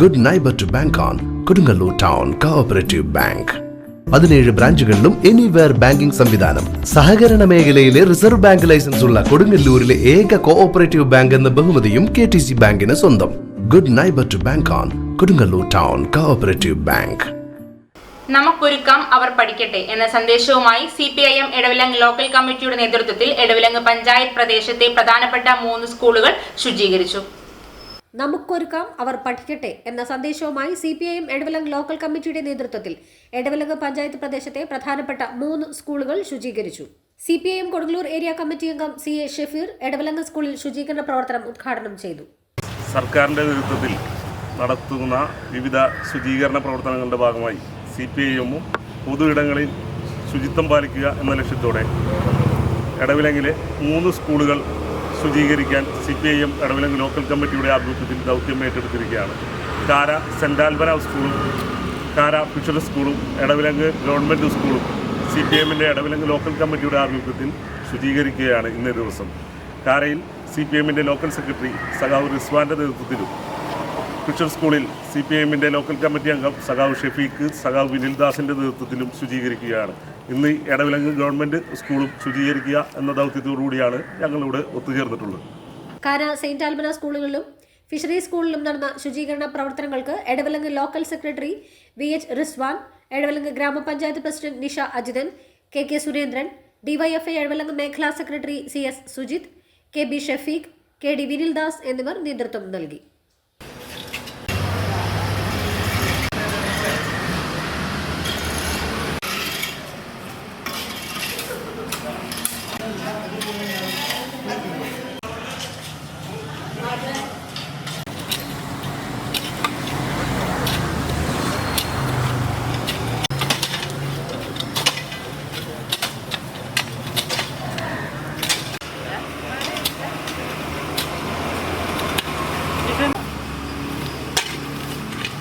Good neighbour to bank on Kodungallur town cooperative bank പതിനേഴ് ബ്രാഞ്ചുകളിലും anywhere banking സംവിധാനം. സഹകരണ മേഖലയിലെ റിസർവ് ബാങ്ക് ലൈസൻസ് ഉള്ള കൊടുങ്ങല്ലൂരിലെ ഏക കോഓപ്പറേറ്റീവ് ബാങ്ക് എന്ന ബഹുമതിയും കെ ടി സി ബാങ്കിന് സ്വന്തം. Good neighbour to bank on Kodungallur town cooperative bank നമുക്കൊരുക്കാം അവർ പഠിക്കട്ടെ എന്ന സന്ദേശവുമായി C P I M Edavilangu local കമ്മിറ്റിയുടെ നേതൃത്വത്തിൽ എടവിലങ് പഞ്ചായത്ത് പ്രദേശത്തെ പ്രധാനപ്പെട്ട മൂന്ന് സ്കൂളുകൾ ശുചീകരിച്ചു. നമുക്കൊരുക്കാം അവർ പഠിക്കട്ടെ എന്ന സന്ദേശവുമായി C P I M Edavilangu local കമ്മിറ്റിയുടെ നേതൃത്വത്തിൽ എടവലങ് പഞ്ചായത്ത് പ്രദേശത്തെ പ്രധാനപ്പെട്ട മൂന്ന് സ്കൂളുകൾ ശുചീകരിച്ചു. C P I M Kodungallur area committee അംഗം സി എ ഷെഫീർ എടവലങ് സ്കൂളിൽ ശുചീകരണ പ്രവർത്തനം ഉദ്ഘാടനം ചെയ്തു. സർക്കാരിന്റെ നേതൃത്വത്തിൽ നടത്തുന്ന വിവിധ ശുചീകരണ പ്രവർത്തനങ്ങളുടെ ഭാഗമായി സി പി ഐ എമ്മും പൊതു ഇടങ്ങളിൽ ശുചിത്വം പാലിക്കുക എന്ന ലക്ഷ്യത്തോടെ എടവിലങ്ങിലെ മൂന്ന് സ്കൂളുകൾ ശുചീകരിക്കാൻ C P I M Edavilangu local കമ്മിറ്റിയുടെ ആഭിമുഖ്യത്തിൽ ദൗത്യം ഏറ്റെടുത്തിരിക്കുകയാണ്. കാര സെന്റ് ആൽബന സ്കൂളും കാര ഫിഷറി സ്കൂളും എടവിലങ്ങ് ഗവൺമെന്റ് സ്കൂളും സി പി എമ്മിന്റെ എടവിലങ്ങ് ലോക്കൽ കമ്മിറ്റിയുടെ ആഭിമുഖ്യത്തിൽ ശുചീകരിക്കുകയാണ് ഇന്നേ ദിവസം. കാരയിൽ സി പി എമ്മിന്റെ ലോക്കൽ സെക്രട്ടറി സഖാവ് റിസ്വാന്റെ നേതൃത്വത്തിലും ഫിഷർ സ്കൂളിൽ സി പി എമ്മിന്റെ ലോക്കൽ കമ്മിറ്റി അംഗം സഖാവ് ഷെഫീഖ് സഖാവ് വിനിൽദാസിന്റെ നേതൃത്വത്തിലും ശുചീകരിക്കുകയാണ്. ഇന്ന് ഇടവിലങ്ങ് ഗവൺമെന്റ് സ്കൂളും ശുചീകരിക്കുക എന്ന ദൗത്യത്തോടുകൂടിയാണ് ഞങ്ങളിവിടെ ഒത്തുചേർന്നിട്ടുള്ളത്. കാന സെയിന്റ് ആൽബന സ്കൂളുകളിലും ഫിഷറീസ് സ്കൂളിലും നടന്ന ശുചീകരണ പ്രവർത്തനങ്ങൾക്ക് Edavilangu local secretary V H Rizwan Edavilangu ഗ്രാമപഞ്ചായത്ത് president Nisha Ajithan K K Surendran DYFI Edavilangu മേഖലാ secretary C S Sujith K B Shafeeq K D Vinildas എന്നിവർ നേതൃത്വം നൽകി.